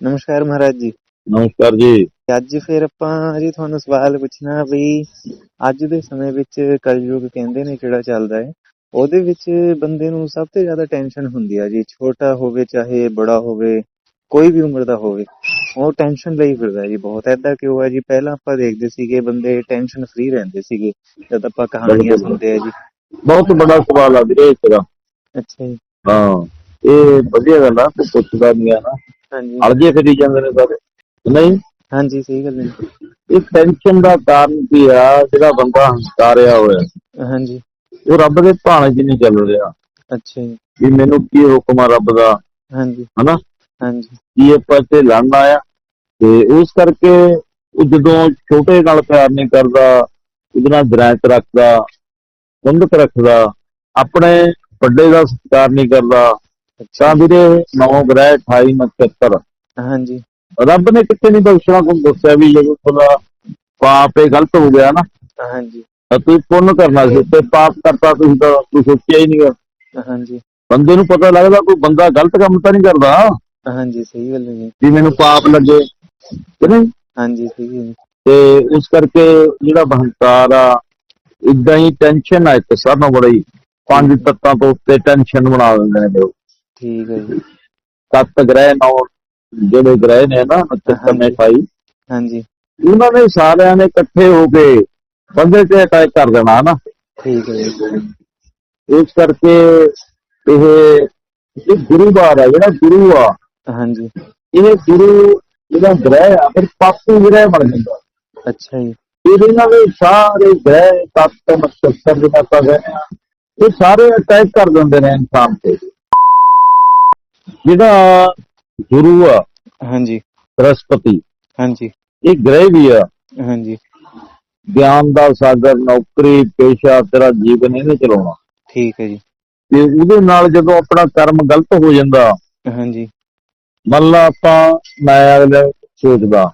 ਨਮਸਕਾਰ ਮਹਾਰਾਜ ਜੀ। ਨਮਸਕਾਰ ਜੀ। ਅੱਜ ਫਿਰ ਆਪਾਂ ਜੀ ਤੁਹਾਨੂੰ ਸਵਾਲ ਪੁੱਛਣਾ ਵੀ ਅੱਜ ਦੇ ਸਮੇਂ ਵਿੱਚ ਕਲਯੁਗ ਕਹਿੰਦੇ ਨੇ ਜਿਹੜਾ ਚੱਲਦਾ ਹੈ। ਉਹਦੇ ਵਿੱਚ ਬੰਦੇ ਨੂੰ ਸਭ ਤੋਂ ਜ਼ਿਆਦਾ ਟੈਨਸ਼ਨ ਹੁੰਦੀ ਆ ਜੀ। ਛੋਟਾ ਹੋਵੇ ਚਾਹੇ ਬੜਾ ਹੋਵੇ ਕੋਈ ਵੀ ਉਮਰ ਦਾ ਹੋਵੇ ਉਹ ਟੈਨਸ਼ਨ ਲਈ ਫਿਰਦਾ ਜੀ ਬਹੁਤ। ਐਦਾਂ ਕਿਉਂ ਹੈ ਜੀ? ਪਹਿਲਾਂ ਆਪਾਂ ਦੇਖਦੇ ਸੀਗੇ ਬੰਦੇ ਟੈਨਸ਼ਨ ਫ੍ਰੀ ਰਹਿੰਦੇ ਸੀਗੇ ਜਦ ਆਪਾਂ ਕਹਾਣੀਆਂ। ਸੁਣਦੇ ਆ ਜੀ। ਬਹੁਤ ਵੱਡਾ ਸਵਾਲ ਆ ਵੀਰੇ ਤੇਰਾ ਅੱਛਾ ਜੀ। ਹਾਂ ਇਹ ਵਧੀਆ ਗੱਲ ਆ ਪੁੱਛਦਾ ਨਹੀਂ ਆ ਨਾ। ਹਾਂਜੀ। ਅਲਝੇ ਫਿਰੀ ਜਾਂਦੇ ਨੇ ਸਾਰੇ। ਨਹੀਂ? ਹਾਂਜੀ ਸਹੀ ਗੱਲ ਹੈ ਇਹ ਟੈਨਸ਼ਨ ਦਾ ਕਾਰਨ ਕੀ ਆ? ਜਿਹੜਾ ਬੰਦਾ ਹੰਕਾਰਿਆ ਹੋਇਆ। ਹਾਂਜੀ। ਉਹ ਰੱਬ ਦੇ ਭਾਣੇ 'ਚ ਨਹੀਂ ਚੱਲ ਰਿਹਾ। ਅੱਛਾ ਜੀ। ਵੀ ਮੈਨੂੰ ਕੀ ਹੁਕਮ ਆ ਰੱਬ ਦਾ? ਹਾਂਜੀ। ਹਨਾ? ਹਾਂਜੀ। ਕੀ ਇਹ ਪਾਸੇ ਲੜਨ ਆਇਆ। ਤੇ ਉਸ ਕਰਕੇ ਉਹ ਜਦੋਂ ਛੋਟੇ ਨਾਲ ਪਿਆਰ ਨਹੀਂ ਕਰਦਾ ਉਹਦੇ ਨਾਲ ਦਰਾਇਤ ਰੱਖਦਾ ਬੰਦਕ ਰੱਖਦਾ ਆਪਣੇ ਵੱਡੇ ਦਾ ਸਤਿਕਾਰ ਨਹੀਂ ਕਰਦਾ ਤਾਂ ਵੀਰੇ ਨੌ ਗ੍ਰਹਿ 28 ਨਛੱਤਰ। ਹਾਂਜੀ। ਰੱਬ ਨੇ ਕਿਤੇ ਨਹੀਂ ਬਖਸ਼ਣਾ ਤੁਹਾਨੂੰ ਦੱਸਿਆ ਵੀ ਜਦੋਂ ਤੁਹਾਡਾ ਪਾਪ ਇਹ ਗਲਤ ਹੋ ਗਿਆ ਨਾ ਹਾਂਜੀ। ਤਾਂ ਤੁਸੀਂ ਪੁੰਨ ਕਰਨਾ ਸੀ ਤੇ ਪਾਪ ਕਰਤਾ ਤੁਸੀਂ ਤਾਂ ਕੋਈ ਸੋਚਿਆ ਹੀ ਨਹੀਂ ਹਾਂਜੀ। ਬੰਦੇ ਨੂੰ ਪਤਾ ਲੱਗਦਾ ਕੋਈ ਬੰਦਾ ਗਲਤ ਕੰਮ ਤਾਂ ਨਹੀਂ ਕਰਦਾ। ਹਾਂਜੀ ਸਹੀ ਗੱਲ ਹੈ ਜੀ। ਮੈਨੂੰ ਪਾਪ ਲੱਗੇ ਕਿ ਨਹੀਂ? ਹਾਂਜੀ ਸਹੀ ਹੈ। ਜੀ। ਤੇ ਉਸ ਕਰਕੇ ਜਿਹੜਾ ਹੰਕਾਰ ਆ ਇਦਾਂ ਹੀ ਟੈਨਸ਼ਨ ਆ ਇੱਕ ਸਾਨੂੰ ਬੜੀ। ਪੰਜ ਤੱਤਾਂ ਤੋਂ ਉੱਤੇ ਟੈਨਸ਼ਨ ਬਣਾ ਦਿੰਦੇ ਨੇ ਲੋਕ। ਠੀਕ ਹੈ ਜੀ। ਸੱਤ ਗ੍ਰਹਿ ਨੌ ਜਿਹੜੇ ਗ੍ਰਹਿ ਨੇ ਨਾ ਨਛੱਤਰ ਪਾਈ। ਹਾਂਜੀ। ਉਹਨਾਂ ਨੇ ਸਾਰਿਆਂ ਨੇ ਇਕੱਠੇ ਹੋ ਕੇ ਬੰਦੇ ਤੇ ਅਟੈਕ ਕਰ ਦੇਣਾ ਨਾ ਠੀਕ ਹੈ ਜੀ। ਇਸ ਕਰਕੇ ਇਹ ਇਹ ਗੁਰੂ ਬਾਰ ਆ ਜਿਹੜਾ ਗੁਰੂ ਆ। ਹਾਂਜੀ। ਇਹ ਗੁਰੂ ਜਿਹੜਾ ਗ੍ਰਹਿ ਆ ਫਿਰ ਪਾਪੀ ਗ੍ਰਹਿ ਬਣ ਜਾਂਦਾ। ਅੱਛਾ ਜੀ। ਇਹਦੇ ਨਾਲ ਸਾਰੇ ਗ੍ਰਹਿ ਤੱਤ ਨਛੱਤਰ ਜਿਹੜਾ ਆ ਇਹ ਸਾਰੇ ਅਟੈਕ ਕਰ ਦਿੰਦੇ ਨੇ ਇਨਸਾਨ ਤੇ। ਜਿਹੜਾ ਗੁਰੂ ਆ ਹਾਂਜੀ। ਬ੍ਰਹਸਪਤੀ। ਹਾਂਜੀ। ਇਹ ਗ੍ਰਹਿ ਵੀ ਆ। ਹਾਂਜੀ। ਗਿਆਨ ਦਾ ਸਾਗਰ ਨੌਕਰੀ ਪੇਸ਼ਾ ਤੇਰਾ ਜੀਵਨ ਇਹਨੇ ਚਲਾਉਣਾ। ਠੀਕ ਹੈ ਜੀ। ਤੇ ਉਹਦੇ ਨਾਲ ਜਦੋਂ ਆਪਣਾ ਕਰਮ ਗਲਤ ਹੋ ਜਾਂਦਾ ਹਾਂਜੀ। ਮੰਨ ਲਾ ਆਪਾਂ ਮੈਂ ਅਗਲੇ ਸੋਚਦਾ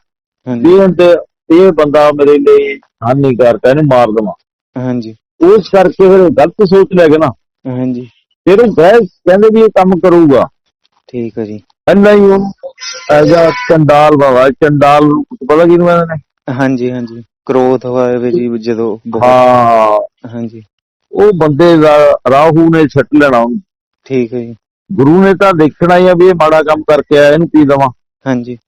ਹਾਂਜੀ। ਤੇ ਇਹ ਬੰਦਾ ਮੇਰੇ ਲਈ ਹਾਨੀਕਾਰਕ ਹੈ ਇਹਨੂੰ ਮਾਰ ਦੇਵਾਂ। ਹਾਂਜੀ। ਉਸ ਕਰਕੇ ਫਿਰ ਗਲਤ ਸੋਚ ਲੈ ਗਿਆ ਨਾ। ਹਾਂਜੀ। ਫਿਰ ਉਹ ਕਹਿੰਦੇ ਵੀ ਇਹ ਕੰਮ ਕਰੂਗਾ। ਠੀਕ ਹੈ ਜੀ। ਪਹਿਲਾਂ ਹੀ ਉਹ ਐਜਾ ਚੰਡਾਲ ਬਾਬਾ ਚੰਡਾਲ ਪਤਾ ਕਿਹਨੂੰ ਕਹਿੰਦੇ ਨੇ? ਹਾਂਜੀ ਹਾਂਜੀ। ਕ੍ਰੋਧ ਹੋਇਆ ਜੀ ਜਦੋਂ ਹਾਂ। ਹਾਂਜੀ। ਉਹ ਬੰਦੇ ਦਾ ਰਾਹੂ ਨੇ ਛੱਟ ਲੈਣਾ ਉਹਨੂੰ। ਠੀਕ ਹੈ ਜੀ। ਗੁਰੂ ਨੇ ਤਾਂ ਦੇਖਣਾ ਹੀ ਆ ਵੀ ਇਹ ਮਾੜਾ ਕੰਮ ਕਰਕੇ ਆਇਆ ਇਹਨੂੰ ਕੀ ਦੇਵਾਂ? ਹਾਂਜੀ।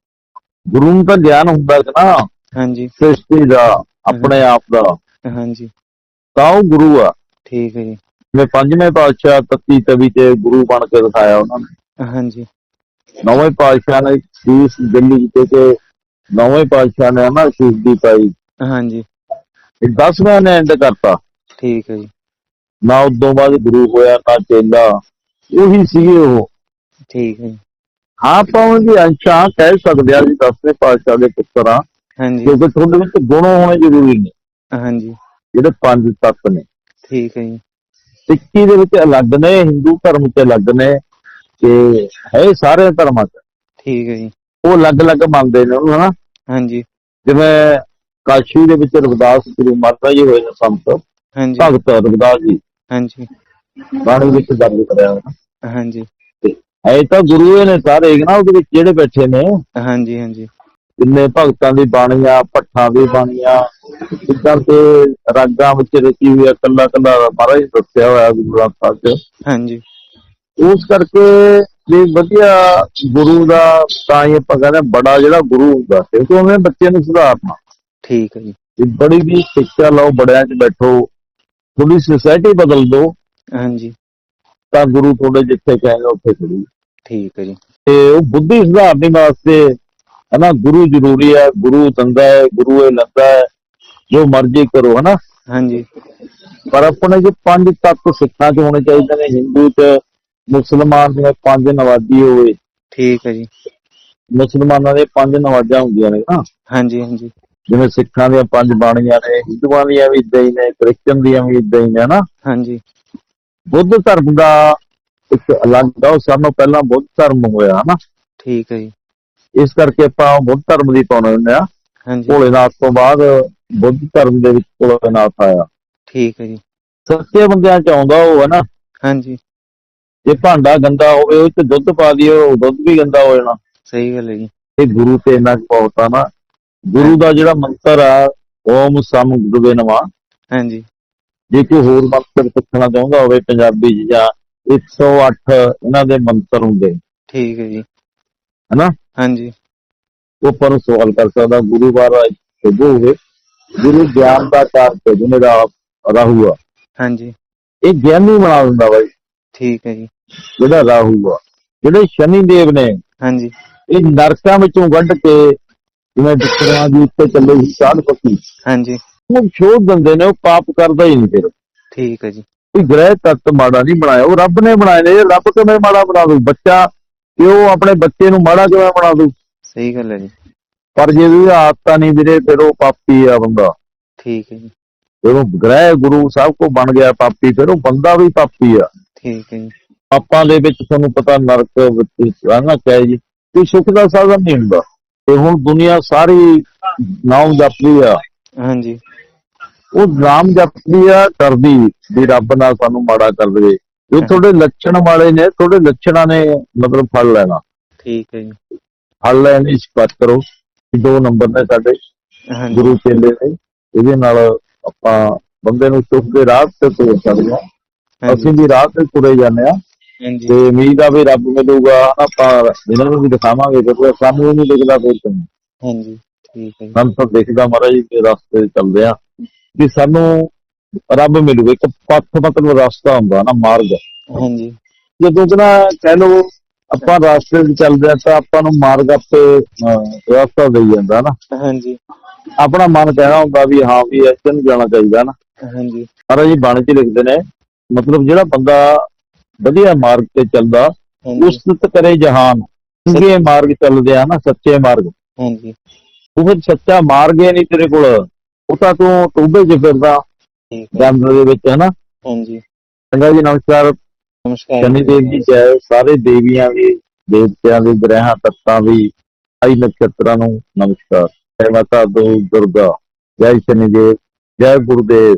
ਗੁਰੂ ਨੂੰ ਤਾਂ ਗਿਆਨ ਹੁੰਦਾ ਕਿ ਨਾ। ਹਾਂਜੀ। ਸ੍ਰਿਸ਼ਟੀ ਦਾ ਆਪਣੇ ਆਪ ਦਾ। ਹਾਂਜੀ। ਤਾਂ ਉਹ ਗੁਰੂ ਆ। ਠੀਕ ਹੈ ਜੀ। ਜਿਵੇਂ ਪੰਜਵੇਂ ਪਾਤਸ਼ਾਹ ਤੱਤੀ ਤਵੀ ਤੇ ਗੁਰੂ ਬਣ ਕੇ ਦਿਖਾਇਆ ਉਹਨਾਂ ਨੇ। ਹਾਂਜੀ। ਨੌਵੇਂ ਪਾਤਸ਼ਾਹ ਨੇ ਸ਼ੀਸ਼ ਦਿੱਲੀ ਤੇ ਕਿ ਨੌਵੇਂ ਪਾਤਸ਼ਾਹ ਨੇ ਨਾ ਸ਼ੀਸ਼ ਦੀ ਪਾਈ। ਹਾਂਜੀ। ਇਹ ਦਸਵੇਂ ਨੇ ਐਂਡ ਕਰਤਾ। ਠੀਕ ਹੈ ਜੀ। ਨਾ ਉਦੋਂ ਬਾਅਦ ਗੁਰੂ ਹੋਇਆ ਨਾ ਚੇਲਾ। ਉਹੀ ਸੀਗੇ ਉਹ। ਠੀਕ ਹੈ ਜੀ। ਹਾਂ ਆਪਾਂ ਉਹਦੀ ਅੰਸ਼ਾਂ ਕਹਿ ਸਕਦੇ ਆ ਜੀ ਦਸਵੇਂ ਪਾਤਸ਼ਾਹ ਦੇ ਪੁੱਤਰ ਆ ਹਾਂਜੀ। ਕਿਉਂਕਿ ਤੁਹਾਡੇ ਵਿੱਚ ਗੁਣ ਹੋਣੇ ਜ਼ਰੂਰੀ ਨੇ। ਹਾਂਜੀ। ਜਿਹੜੇ ਪੰਜ ਤੱਤ ਨੇ। ਠੀਕ ਹੈ ਜੀ। ਸਿੱਖੀ ਦੇ ਵਿੱਚ ਅਲੱਗ ਨੇ ਹਿੰਦੂ ਧਰਮ ਚ ਅਲੱਗ ਨੇ। ਤੇ ਹੈ ਸਾਰੇ ਧਰਮਾਂ ਚ। ਠੀਕ ਹੈ ਜੀ। ਉਹ ਅਲੱਗ-ਅਲੱਗ ਮੰਨਦੇ ਨੇ ਉਹਨੂੰ ਹਨਾ? ਹਾਂਜੀ। ਜਿਵੇਂ ਕਾਸ਼ੀ ਦੇ ਵਿੱਚ ਰਵਿਦਾਸ ਗੁਰੂ ਮਾਤਾ ਜੀ ਹੋਏ ਨੇ ਸੰਤ। ਹਾਂਜੀ। ਭਗਤ ਰਵਿਦਾਸ ਜੀ। ਹਾਂਜੀ। ਬਾਣੀ ਵਿੱਚ ਦਰਜ ਕਰਿਆ ਹੋਇਆ। ਹਾਂਜੀ। ਤੇ ਐ ਤਾਂ ਗੁਰੂ ਨੇ ਸਾਰੇ ਨਾ ਉਹਦੇ ਵਿੱਚ ਜਿਹੜੇ ਬੈਠੇ ਨੇ। ਹਾਂਜੀ ਹਾਂਜੀ। ਜਿੰਨੇ ਭਗਤਾਂ ਦੀ ਬਾਣੀਆਂ ਪੱਠਾਂ ਦੀ ਬਾਣੀਆਂ ਇਦਾਂ ਤੇ ਰਾਗਾਂ ਵਿੱਚ ਰਚੀ ਹੋਈ ਆ ਕੱਲਾ ਕੱਲਾ ਮਹਾਰਾਜ ਦੱਸਿਆ ਹੋਇਆ ਗੁਰੂ ਗ੍ਰੰਥ ਸਾਹਿਬ 'ਚ। ਹਾਂਜੀ। ਉਸ ਕਰਕੇ ਵੀ ਵਧੀਆ ਗੁਰੂ ਦਾ ਤਾਂ ਹੀ ਆਪਾਂ ਕਹਿੰਦੇ ਹਾਂ ਬੜਾ ਜਿਹੜਾ ਗੁਰੂ ਹੁੰਦਾ ਕਿਉਂਕਿ ਉਹਨੇ ਬੱਚੇ ਨੂੰ ਸੁਧਾਰਨਾ। ਠੀਕ ਹੈ ਜੀ। ਬੜੀ ਵੀ ਸਿੱਖਿਆ ਲਓ ਬੜਿਆਂ 'ਚ ਬੈਠੋ ਥੋੜੀ ਸੋਸਾਇਟੀ ਬਦਲ ਦਿਓ ਹਾਂਜੀ। ਤਾਂ ਗੁਰੂ ਤੁਹਾਡੇ ਜਿੱਥੇ ਕਹੇਗਾ ਉੱਥੇ ਖੜੀ ਠੀਕ ਹੈ ਜੀ। ਤੇ ਉਹ ਬੁੱਧੀ ਸੁਧਾਰਨੀ ਵਾਸਤੇ ਹਨਾ ਗੁਰੂ ਜ਼ਰੂਰੀ ਹੈ ਗੁਰੂ ਦੰਦਾ ਹੈ ਗੁਰੂ ਇਹ ਲੰਦਾ ਹੈ ਜੋ ਮਰਜ਼ੀ ਕਰੋ ਹਨਾ। ਹਾਂਜੀ। ਪਰ ਆਪਣੇ ਜੋ ਪੰਜ ਤੱਤ ਸਿੱਖਾਂ 'ਚ ਹੋਣੇ ਚਾਹੀਦੇ ਨੇ ਹਿੰਦੂ 'ਚ ਮੁਸਲਮਾਨ ਦੇ ਪੰਜ ਨਵਾਜੀ ਹੋਏ ਠੀਕ ਹੈ ਜੀ। ਮੁਸਲਮਾਨਾਂ ਦੇ ਪੰਜ ਨਵਾਜ਼ਾਂ ਹੁੰਦੀਆਂ ਨੇ ਨਾ। ਹਾਂਜੀ ਹਾਂਜੀ। ਜਿਵੇਂ ਸਿੱਖਾਂ ਦੀਆਂ ਪੰਜ ਬਾਣੀਆਂ ਨੇ ਹਿੰਦੂਆਂ ਦੀਆਂ ਵੀ ਇਦਾਂ ਹੀ ਨੇ ਕ੍ਰਿਸਚਨ ਦੀਆਂ ਵੀ ਇਦਾਂ ਹੀ ਨੇ ਨਾ ਹਾਂਜੀ। ਬੁੱਧ ਧਰਮ ਦਾ ਇੱਕ ਅਲੱਗ ਆ ਉਹ ਸਭ ਤੋਂ ਪਹਿਲਾਂ ਬੁੱਧ ਧਰਮ ਹੋਇਆ ਹਨਾ? ਠੀਕ ਹੈ ਜੀ। ਇਸ ਕਰਕੇ ਆਪਾਂ ਬੁੱਧ ਧਰਮ ਦੀ ਪਾਉਣੇ ਹੁੰਦੇ ਆ ਹਾਂਜੀ। ਭੋਲੇਨਾਥ ਤੋਂ ਬਾਅਦ ਬੁੱਧ ਧਰਮ ਦੇ ਵਿੱਚ ਭੋਲੇਨਾਥ ਆਇਆ। ਠੀਕ ਹੈ ਜੀ। ਸੱਚੇ ਬੰਦਿਆਂ ਚ ਆਉਂਦਾ ਉਹ ਹੈ ਨਾ ਹਾਂਜੀ। ਜੇ ਭਾਂਡਾ ਗੰਦਾ ਹੋਵੇ ਉਹ ਚ ਦੁੱਧ ਪਾ ਦਿਓ ਉਹ ਦੁੱਧ ਵੀ ਗੰਦਾ ਹੋ ਜਾਣਾ। ਸਹੀ ਗੱਲ ਹੈ ਜੀ। ਇਹ ਗੁਰੂ ਤੇ ਇੰਨਾ ਆ ਨਾ। ਗੁਰੂ ਦਾ ਜਿਹੜਾ ਮੰਤਰ ਆ ਓਮ ਸਮ ਗੁਰਵੇ ਨਮਾ। ਹਾਂਜੀ। ਜੇ ਕੋਈ ਹੋਰ ਮੰਤਰ ਪੁੱਛਣਾ ਚਾਹੁੰਦਾ ਹੋਵੇ ਪੰਜਾਬੀ 'ਚ ਜਾਂ 108 ਇਹਨਾਂ ਦੇ ਮੰਤਰ ਹੁੰਦੇ। ਠੀਕ ਹੈ ਜੀ। ਹਨਾ? ਹਾਂਜੀ। ਉਹ ਪਰ ਸਵਾਲ ਕਰ ਸਕਦਾ ਗੁਰੂ ਮਹਾਰਾਜ ਸਿੱਧੂ ਹੋਵੇ ਗੁਰੂ ਗਿਆਨ ਦਾ ਕਾਰਜ ਜਿਹਨੇ ਦਾ ਰਾਹੂ ਆ ਹਾਂਜੀ। ਇਹ ਗਿਆਨੀ ਬਣਾ ਦਿੰਦਾ ਬਾਈ। ਠੀਕ ਹੈ ਜੀ। ਜਿਹੜਾ ਰਾਹੂ ਆ ਜਿਹੜੇ ਸ਼ਨੀ ਦੇਵ ਨੇ ਹਾਂਜੀ। ਇਹ ਨਰਕਾਂ ਵਿੱਚੋਂ ਕੱਢ ਕੇ ਜਿਵੇਂ ਦੁਸ਼ਮਣਾਂ ਦੀ ਉੱਤੇ ਚੱਲੇ ਸੀ ਚਾੜ ਪੱਕੀ ਹਾਂਜੀ। ਉਹ ਛੋੜ ਦਿੰਦੇ ਨੇ ਉਹ ਪਾਪ ਕਰਦਾ ਹੀ ਨਹੀਂ ਫਿਰ। ਠੀਕ ਹੈ ਜੀ। ਕੋਈ ਗ੍ਰਹਿ ਤੱਤ ਮਾੜਾ ਨਹੀਂ ਬਣਾਇਆ ਉਹ ਰੱਬ ਨੇ ਬਣਾਏ ਨੇ ਰੱਬ ਕਿਵੇਂ ਮਾੜਾ ਬਣਾ ਦੂ ਬੱਚਾ ਪਿਓ ਆਪਣੇ ਬੱਚੇ ਨੂੰ ਮਾੜਾ ਕਿਵੇਂ ਬਣਾ ਦੂ ਸਹੀ ਗੱਲ ਹੈ ਜੀ। ਪਰ ਜੇ ਵੀ ਆਦਤਾਂ ਨਹੀਂ ਵੀਰੇ ਫਿਰ ਉਹ ਪਾਪੀ ਆ ਬੰਦਾ। ਠੀਕ ਹੈ ਜੀ। ਜਦੋਂ ਗ੍ਰਹਿ ਗੁਰੂ ਸਭ ਕੋ ਬਣ ਗਿਆ ਪਾਪੀ ਫਿਰ ਉਹ ਬੰਦਾ ਵੀ ਪਾਪੀ ਆ। ਠੀਕ ਹੈ ਜੀ। ਪਾਪਾਂ ਦੇ ਵਿੱਚ ਤੁਹਾਨੂੰ ਪਤਾ ਨਰਕ ਵਿੱਚ ਰਹਿਣਾ ਚਾਹੇ ਜੀ। ਕੋਈ ਸੁੱਖ ਦਾ ਸਾਧਨ ਨਹੀਂ ਹੁੰਦਾ। ਤੇ ਹੁਣ ਦੁਨੀਆ ਸਾਰੀ ਨਾਮ ਜਪਦੀ ਆ। ਹਾਂਜੀ। ਉਹ ਨਾਮ ਜਪਦੀ ਆ ਕਰਦੀ ਵੀ ਰੱਬ ਨਾਲ ਸਾਨੂੰ ਮਾੜਾ ਕਰ ਦੇਵੇ। ਜੋ ਤੁਹਾਡੇ ਲੱਛਣ ਵਾਲੇ ਨੇ ਤੁਹਾਡੇ ਲੱਛਣਾਂ ਨੇ ਮਤਲਬ ਫਲ ਲੈਣਾ। ਠੀਕ ਹੈ ਜੀ। ਫਲ ਲੈਣ ਦੀ ਸਿਫਤ ਕਰੋ ਦੋ ਨੰਬਰ ਨੇ ਸਾਡੇ ਗੁਰੂ ਚੇਲੇ ਨੇ ਇਹਦੇ ਨਾਲ ਆਪਾਂ ਬੰਦੇ ਨੂੰ ਸੁੱਖ ਦੇ ਰਾਹ ਤੇ ਤੋਰ ਸਕਦੇ ਹਾਂ। ਅਸੀਂ ਵੀ ਰਾਹ ਤੇ ਤੁਰੇ ਜਾਂਦੇ ਆ ਤੇ ਉਮੀਦ ਆ ਵੀ ਰੱਬ ਮਿਲੂਗਾ ਆਪਾਂ ਇਹਨਾਂ ਨੂੰ ਵੀ ਦਿਖਾਵਾਂਗੇ ਕਿਉਂਕਿ ਸਾਨੂੰ ਨਹੀਂ ਦਿਖਦਾ ਕੋਈ ਤੈਨੂੰ ਹਾਂਜੀ ਠੀਕ ਹੈ ਜੀ। ਸਾਨੂੰ ਤਾਂ ਦਿਖਦਾ ਮਹਾਰਾਜ ਜੀ ਦੇ ਰਸਤੇ ਤੇ ਚੱਲਦੇ ਆ। ਕਿ ਸਾਨੂੰ ਰੱਬ ਮਿਲੂਗਾ ਇੱਕ ਪੱਥ ਮਤਲਬ ਰਸਤਾ ਹੁੰਦਾ ਨਾ ਮਾਰਗ। ਹਾਂਜੀ। ਜਦੋਂ ਕਿ ਨਾ ਕਹਿ ਲਓ ਆਪਾਂ ਰਸਤੇ ਤੇ ਚੱਲਦੇ ਆ ਤਾਂ ਆਪਾਂ ਨੂੰ ਮਾਰਗ ਆਪੇ ਰਸਤਾ ਦੇਈ ਜਾਂਦਾ ਨਾ। ਹਾਂਜੀ। ਆਪਣਾ ਮਨ ਕਹਿਣਾ ਹੁੰਦਾ ਵੀ ਹਾਂ ਵੀ ਇੱਥੇ ਨੂੰ ਜਾਣਾ ਚਾਹੀਦਾ ਨਾ। ਹਾਂਜੀ। ਮਹਾਰਾਜ ਜੀ ਬਾਣੀ ਚ ਲਿਖਦੇ ਨੇ ਮਤਲਬ ਜਿਹੜਾ ਬੰਦਾ ਵਧੀਆ ਮਾਰਗ ਤੇ ਚੱਲਦਾ ਹਾਂਜੀ। ਉਸਤਤ ਕਰੇ ਜਹਾਨ। ਚੰਗੇ ਮਾਰਗ ਚੱਲਦੇ ਆ ਨਾ ਸੱਚੇ ਮਾਰਗ। ਹਾਂਜੀ। ਉਹ ਸੱਚਾ ਮਾਰਗ ਹੀ ਨਹੀਂ ਤੇਰੇ ਕੋਲ। ਉਹ ਤਾਂ ਤੂੰ ਟੋਬੇ 'ਚ ਫਿਰਦਾ ਜੰਗਲ ਦੇ ਵਿੱਚ ਹੈ ਨਾ ਹਾਂਜੀ। ਚੰਗਾ ਜੀ ਨਮਸਕਾਰ। ਨਮਸਕਾਰ ਸ਼ਨੀ ਦੇਵ ਜੀ ਜੈ। ਸਾਰੇ ਦੇਵੀਆਂ ਦੀ ਦੇਵਤਿਆਂ ਦੇ ਗ੍ਰਹਿਾਂ ਤੱਤਾਂ ਦੀ ਆਈ ਨਕਸ਼ਤਰਾਂ ਨੂੰ ਨਮਸਕਾਰ। ਜੈ ਮਾਤਾ ਦੋ ਦੁਰਗਾ। ਜੈ ਸ਼ਨੀ ਦੇਵ ਜੈ ਗੁਰੂਦੇਵ।